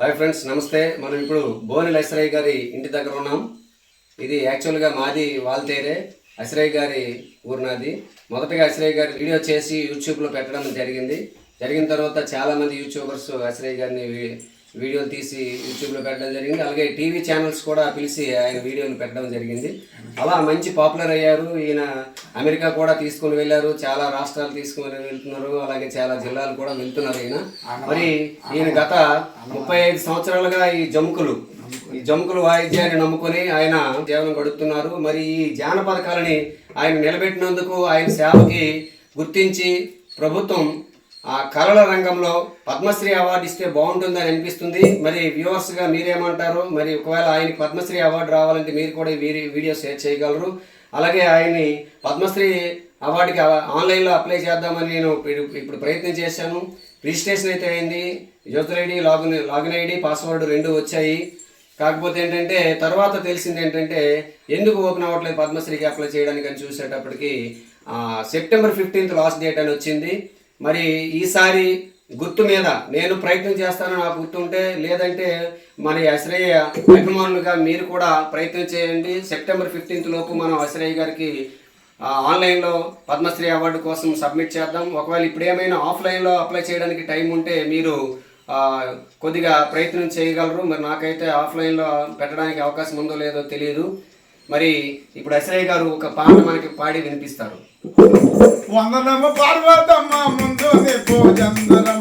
Hi friends నమస్తే. మనం ఇప్పుడు బోని అసరయ్య గారి ఇంటి దగ్గర ఉన్నాం. ఇది యాక్చువల్గా మాది వాల్తేరే అసరయ్య గారి ఊరు నాది. మొదటగా అసరయ్య గారి వీడియో చేసి యూట్యూబ్లో పెట్టడం జరిగింది. జరిగిన తర్వాత చాలామంది యూట్యూబర్స్ అసరయ్య గారిని వీడియోలు తీసి యూట్యూబ్లో పెట్టడం జరిగింది. అలాగే టీవీ ఛానల్స్ కూడా పిలిచి ఆయన వీడియోలు పెట్టడం జరిగింది. అలా మంచి పాపులర్ అయ్యారు. ఈయన అమెరికా కూడా తీసుకొని వెళ్ళారు. చాలా రాష్ట్రాలు తీసుకొని వెళ్తున్నారు. అలాగే చాలా జిల్లాలు కూడా వెళ్తున్నారు ఈయన. మరి ఈయన గత ముప్పై ఐదు సంవత్సరాలుగా ఈ జముకులు ఈ జముకులు వాయిద్యాన్ని నమ్ముకొని ఆయన జీవనం గడుపుతున్నారు. మరి ఈ జానపద కళని ఆయన నిలబెట్టినందుకు ఆయన సేవకి గుర్తించి ప్రభుత్వం ఆ కళల రంగంలో పద్మశ్రీ అవార్డు ఇస్తే బాగుంటుందని అనిపిస్తుంది. మరి వ్యూవర్స్గా మీరేమంటారు? మరి ఒకవేళ ఆయనకి పద్మశ్రీ అవార్డు రావాలంటే మీరు కూడా వీరి వీడియో షేర్ చేయగలరు. అలాగే ఆయన్ని పద్మశ్రీ అవార్డుకి ఆన్లైన్లో అప్లై చేద్దామని నేను ఇప్పుడు ప్రయత్నం చేశాను. రిజిస్ట్రేషన్ అయితే అయింది. User ID login login ID password రెండు వచ్చాయి. కాకపోతే ఏంటంటే తర్వాత తెలిసింది ఏంటంటే ఎందుకు ఓపెన్ అవ్వట్లేదు పద్మశ్రీకి అప్లై చేయడానికి అని చూసేటప్పటికి సెప్టెంబర్ ఫిఫ్టీన్త్ లాస్ట్ డేట్ అని వచ్చింది. మరి ఈసారి గుర్తు మీద నేను ప్రయత్నం చేస్తాను నాకు గుర్తుంటే లేదంటే మన అశ్రయ్య అభిమానులుగా మీరు కూడా ప్రయత్నం చేయండి. సెప్టెంబర్ ఫిఫ్టీన్త్ లోపు మనం అశ్రయ్య గారికి ఆన్లైన్లో పద్మశ్రీ అవార్డు కోసం సబ్మిట్ చేద్దాం. ఒకవేళ ఇప్పుడు ఏమైనా ఆఫ్లైన్లో అప్లై చేయడానికి టైం ఉంటే మీరు కొద్దిగా ప్రయత్నం చేయగలరు. మరి నాకైతే ఆఫ్లైన్లో పెట్టడానికి అవకాశం ఉందో లేదో తెలియదు మరి ఇప్పుడు అశ్రయ్య గారు ఒక పాట మనకి పాడి వినిపిస్తారు. వందనము పార్వతమ్మ ముందు పూజందరం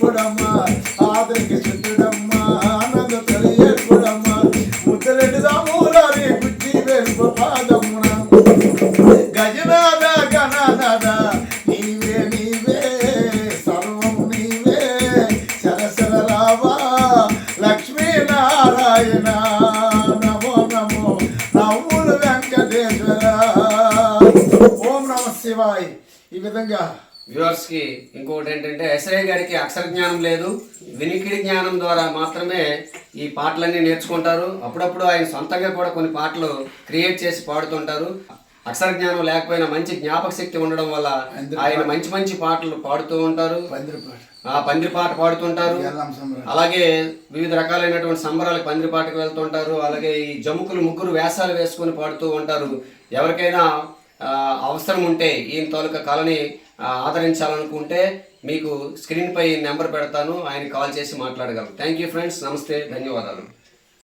ఆదరిక శుద్ధుడమ్మ ఆనంద తొలి ఏర్పుడమ్మ ముద్దలెడు దామూరారి బుద్ధి వెల్ప పాదమున గజనాద గణనాథ నీవే నీవే. సర్వం నీవే. సరసర రావా. నారాయణ. నమో నమో. నవ్వులు వెంకటేశ్వర. ఓం నమ శివాయ్. ఈ విధంగా వ్యూవర్స్కి ఇంకొకటి ఏంటంటే ఎస్ఐ గారికి అక్షర జ్ఞానం లేదు. వినికిడి జ్ఞానం ద్వారా మాత్రమే ఈ పాటలన్నీ నేర్చుకుంటారు. అప్పుడప్పుడు ఆయన సొంతంగా కూడా కొన్ని పాటలు క్రియేట్ చేసి పాడుతుంటారు. అక్షర జ్ఞానం లేకపోయినా మంచి జ్ఞాపక శక్తి ఉండడం వల్ల ఆయన మంచి మంచి పాటలు పాడుతూ ఉంటారు. పందిరి పాట. పాడుతుంటారు. అలాగే వివిధ రకాలైనటువంటి సంబరాలకు పందిరి పాటకు వెళ్తుంటారు. అలాగే ఈ జముకులు ముగ్గురు వేషాలు వేసుకొని పాడుతూ ఉంటారు. ఎవరికైనా అవసరం ఉంటే ఈయన తాలూకా కళని ఆదరించాలనుకుంటే మీకు స్క్రీన్ పై నెంబర్ పెడతాను. ఆయన కాల్ చేసి మాట్లాడగలరు. థ్యాంక్ యూ ఫ్రెండ్స్ నమస్తే. ధన్యవాదాలు.